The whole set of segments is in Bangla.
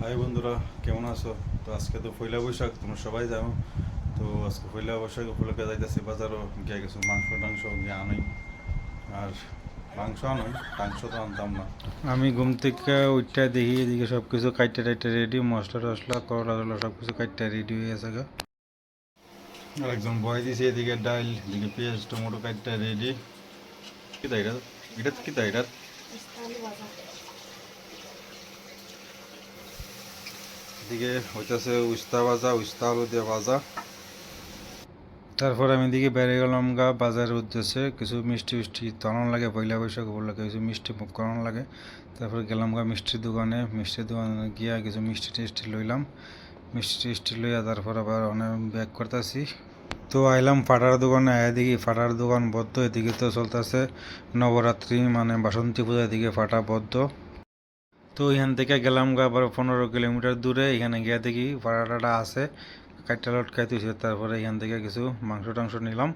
হাই বন্ধুরা কেমন আছো? তো আজকে তো পয়লা বৈশাখ তোমরা সবাই জানো। তো আজকে পয়লা বৈশাখ উপলক্ষে যাইতেছি বাজারও গিয়ে গেছো মাংস টাংস গিয়ে আনাই। আর মাংস আনাই মাংস তো আনতাম না। আমি ঘুম থেকে উঠটা দেখি এদিকে সব কিছু কাইটে টাইটে রেডি মশলা টসলা করলা টলা সব কিছু কাইটে রেডি হয়ে গেছে গা। আর একজন বয় দিছে এদিকে ডাল এদিকে পেঁয়াজ টমেটো কাটটা রেডি কি তাই এটা এটা কি তাই এটা এদিকে হইতাছে উস্তা ভাজা, উস্তা আলু দিয়ে ভাজা। তারপর আমি এদিকে বেড়ে গেলাম গা, বাজারের উদ্দেশ্যে। কিছু মিষ্টি মিষ্টি তলন লাগে, পয়লা বৈশাখ উপলক্ষে কিছু মিষ্টি করানো লাগে। তারপর গেলাম গা মিষ্টির দোকানে। মিষ্টির দোকানে গিয়া কিছু মিষ্টি টেস্টি লইলাম। মিষ্টি টেস্টি লইয়া তারপর আবার অনেক ব্যাগ করতেছি। তো আইলাম ফাটার দোকানে দেখি ফাটার দোকান বদ্ধ, এদিকে তো চলতেছে নবরাত্রি মানে বাসন্তী পূজা, এদিকে ফাটা বদ্ধ। তো এখান থেকে গেলাম গা আবার পনেরো কিলোমিটার দূরে, এখানে গিয়ে দেখি ফাটাটা আছে কাইটা লটকাই তুইছে তারপরে এখান থেকে কিছু মাংস টাংস নিলাম।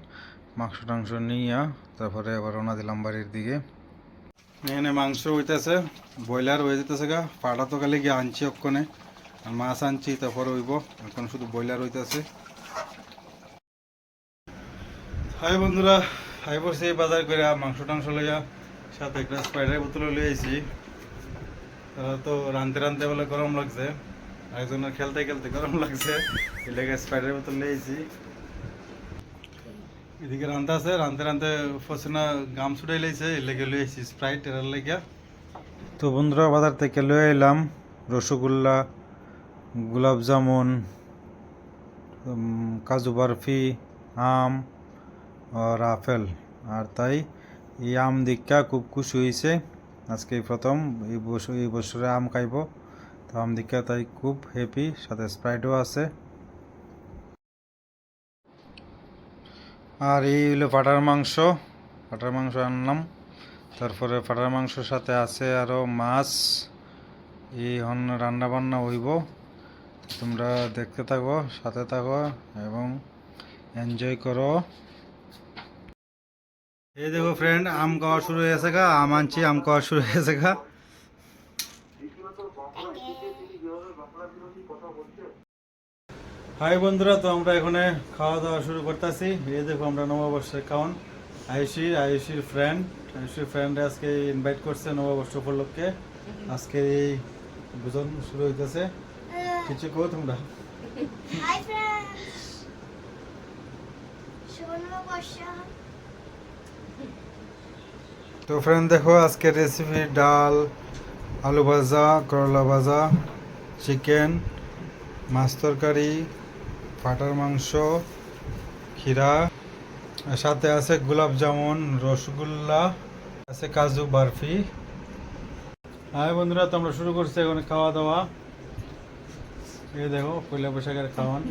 মাংস টাংস নিয়ে তারপরে আবার রওনা দিলাম বাড়ির দিকে। এখানে মাংস হইতেছে, ব্রয়লার হয়ে যেতেছে গা পাটা তো খালি গিয়ে আনছি অক্ষণে, আর মাছ আনছি, তারপরে হইব, এখন শুধু ব্রয়লার হইতেছে। হাই বন্ধুরা, হাই বসে বাজার করে মাংস টাংস লইয়া সাথে একটা স্পাইডার বোতল লই আইছি। তো রানতে রানতে বলে গরম লাগছে। আরেকজনের খেলতে খেলতে গরম লাগছে। এই লেগে স্পাইডার বোতল লই এদিকে রান্তা আছে, রানতে রানতে ফসনা গাম ছুটাই লাইছে এই লেগে লই স্প্রাইট এরার লেগে তো বন্ধুরা, বাজার থেকে লয়ে এলাম রসগোল্লা, গোলাপ জামুন কাজু বরফি, আম আর আপেল। আর তাই এই আম দীক্ষা খুব খুশি হয়েছে আজকে প্রথম, এই বছর এই বছরে আম খাইব। তো আম দীক্ষা তাই খুব হ্যাপি সাথে স্প্রাইটও আছে। আর এই হলো পাটার মাংস। পাটার মাংস আনলাম। তারপরে পাটার মাংসর সাথে আছে আরও মাছ। এই হন রান্না বান্না হইব। তোমরা দেখতে থাকো, সাথে থাকো এবং এনজয় করো। এই দেখো ফ্রেন্ড আম খাওয়া শুরু হয়েছে গা। আম আনছি, আম খাওয়া শুরু হয়েছে গা। হাই বন্ধুরা, তো আমরা এখানে খাওয়া দাওয়া শুরু করতেছি। এই দেখো আমরা নববর্ষের খাওয়ান আয়ুষি, আয়ুষির ফ্রেন্ড আয়ুষির ফ্রেন্ড আজকে ইনভাইট করছে নববর্ষ উপলক্ষে। আজকে এই ভোজন শুরু হইতেছে। কিছু কো তোমরা? হাই ফ্রেন্ডস শুভ নববর্ষ! তো ফ্রেন্ড দেখো আজকের রেসিপি ডাল, আলু ভাজা, করলা ভাজা চিকেন মাছ তরকারি ফাটার মাংস, ক্ষীরা সাথে আছে গোলাপ জামুন, রসগোল্লা, আছে কাজু বরফি। হাই বন্ধুরা তো আমরা শুরু করছি এখন খাওয়া দাওয়া। এই দেখো, পয়লা বৈশাখের খাওয়ান।